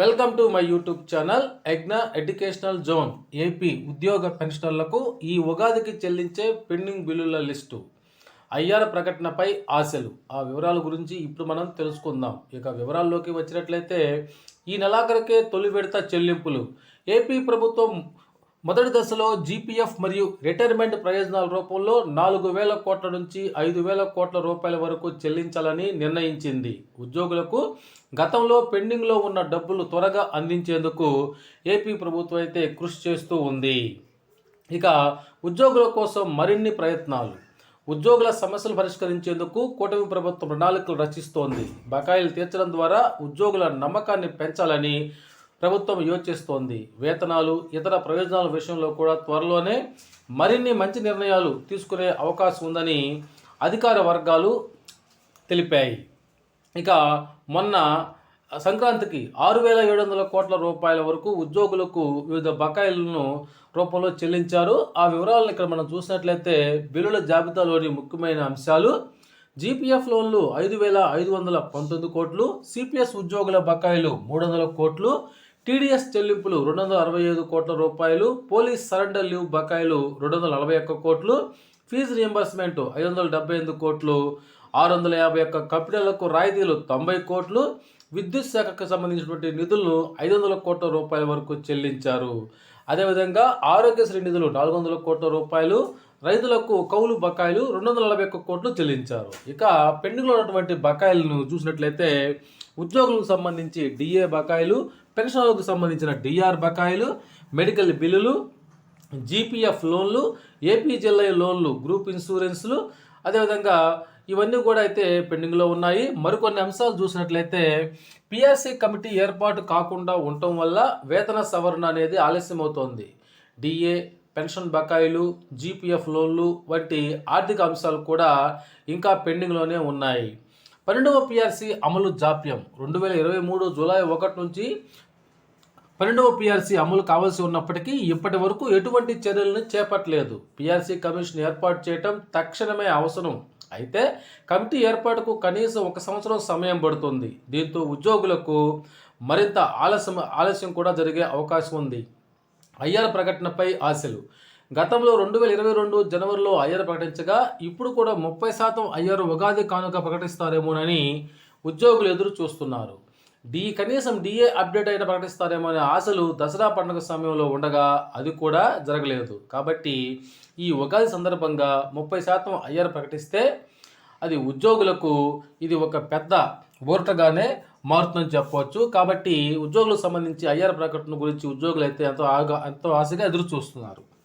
Welcome to my YouTube channel ఎగ్నా educational zone AP ఉద్యోగ పెన్షనర్లకు ఈ ఉగాదికి చెల్లించే పెండింగ్ బిల్లుల లిస్టు. అయ్యార ప్రకటనపై ఆశలు. ఆ వివరాల గురించి ఇప్పుడు మనం తెలుసుకుందాం. ఇక వివరాల్లోకి వచ్చినట్లయితే ఈ నెలాఖరికే తొలి విడత చెల్లింపులు. ఏపీ ప్రభుత్వం మొదటి దశలో జీపీఎఫ్ మరియు రిటైర్మెంట్ ప్రయోజనాల రూపంలో నాలుగు వేల కోట్ల నుంచి ఐదు వేల కోట్ల రూపాయల వరకు చెల్లించాలని నిర్ణయించింది. ఉద్యోగులకు గతంలో పెండింగ్లో ఉన్న డబ్బులు త్వరగా అందించేందుకు ఏపీ ప్రభుత్వం అయితే కృషి చేస్తూ ఉంది. ఇక ఉద్యోగుల కోసం మరిన్ని ప్రయత్నాలు. ఉద్యోగుల సమస్యలు పరిష్కరించేందుకు కూటమి ప్రభుత్వం ప్రణాళికలు రచిస్తోంది. బకాయిలు తీర్చడం ద్వారా ఉద్యోగుల నమ్మకాన్ని పెంచాలని ప్రభుత్వం యోచిస్తోంది. వేతనాలు ఇతర ప్రయోజనాల విషయంలో కూడా త్వరలోనే మరిన్ని మంచి నిర్ణయాలు తీసుకునే అవకాశం ఉందని అధికార వర్గాలు తెలిపాయి. ఇక మొన్న సంక్రాంతికి ఆరు వేల ఏడు వందల కోట్ల రూపాయల వరకు ఉద్యోగులకు వివిధ బకాయిలను రూపంలో చెల్లించారు. ఆ వివరాలను ఇక్కడ మనం చూసినట్లయితే బిల్లుల జాబితాలోని ముఖ్యమైన అంశాలు జీపీఎఫ్ లోన్లు ఐదు వేల ఐదు వందల పంతొమ్మిది కోట్లు సిపిఎస్ ఉద్యోగుల బకాయిలు మూడు వందల కోట్లు టీడీఎస్ చెల్లింపులు రెండు వందల అరవై ఐదు కోట్ల రూపాయలు పోలీస్ సరెండర్ లీవ్ బకాయిలు రెండు వందల నలభై ఒక్క కోట్లు ఫీజు రియంబర్స్మెంట్ ఐదు వందల డెబ్బై ఎనిమిది కోట్లు ఆరు వందల యాభై ఒక్క కంపెనీలకు రాయితీలు తొంభై కోట్లు విద్యుత్ శాఖకు సంబంధించినటువంటి నిధులను ఐదు వందల కోట్ల రూపాయల వరకు చెల్లించారు. అదేవిధంగా ఆరోగ్యశ్రీ నిధులు నాలుగు వందల కోట్ల రూపాయలు రైతులకు కౌలు బకాయిలు రెండు వందల నలభై ఒక్క కోట్లు చెల్లించారు. ఇక పెండింగ్లో ఉన్నటువంటి బకాయిలను చూసినట్లయితే ఉద్యోగులకు సంబంధించి డిఏ బకాయిలు పెన్షన్లకు సంబంధించిన డిఆర్ బకాయిలు మెడికల్ బిల్లులు జీపీఎఫ్ లోన్లు ఏపీ లోన్లు గ్రూప్ ఇన్సూరెన్స్లు అదేవిధంగా ఇవన్నీ కూడా అయితే పెండింగ్లో ఉన్నాయి. మరికొన్ని అంశాలు చూసినట్లయితే పిఆర్సీ కమిటీ ఏర్పాటు కాకుండా ఉండటం వల్ల వేతన సవరణ అనేది ఆలస్యం అవుతోంది డిఏ పెన్షన్ బకాయిలు జీపీఎఫ్ లోన్లు వంటి ఆర్థిక అంశాలు కూడా ఇంకా పెండింగ్లోనే ఉన్నాయి. పన్నెండవ పిఆర్సీ అమలు జాప్యం. రెండు వేల ఇరవై మూడు జూలై ఒకటి నుంచి పన్నెండవ పిఆర్సీ అమలు కావాల్సి ఉన్నప్పటికీ ఇప్పటి వరకు ఎటువంటి చర్యలను చేపట్టలేదు. పిఆర్సీ కమిషన్ ఏర్పాటు చేయటం తక్షణమే అవసరం. అయితే కమిటీ ఏర్పాటుకు కనీసం ఒక సంవత్సరం సమయం పడుతుంది. దీంతో ఉద్యోగులకు మరింత ఆలస్యం ఆలస్యం కూడా జరిగే అవకాశం ఉంది. ఐఆర్ ప్రకటనపై ఆశలు. గతంలో రెండు వేల ఇరవై రెండు జనవరిలో ఐఆర్ ప్రకటించగా ఇప్పుడు కూడా ముప్పై శాతం ఐఆర్ ఉగాది కానుక ప్రకటిస్తారేమోనని ఉద్యోగులు ఎదురు చూస్తున్నారు. డి కనీసం డిఏ అప్డేట్ అయిన ప్రకటిస్తారేమో అనే ఆశలు దసరా పండుగ సమయంలో ఉండగా అది కూడా జరగలేదు. కాబట్టి ఈ ఉగాది సందర్భంగా ముప్పై శాతం ఐఆర్ ప్రకటిస్తే అది ఉద్యోగులకు ఇది ఒక పెద్ద ఊరటగానే మారుతుందని చెప్పవచ్చు. కాబట్టి ఉద్యోగులకు సంబంధించి ఐఆర్ ప్రకటన గురించి ఉద్యోగులు అయితే ఎంతో ఆగా ఎంతో ఆశగా ఎదురు చూస్తున్నారు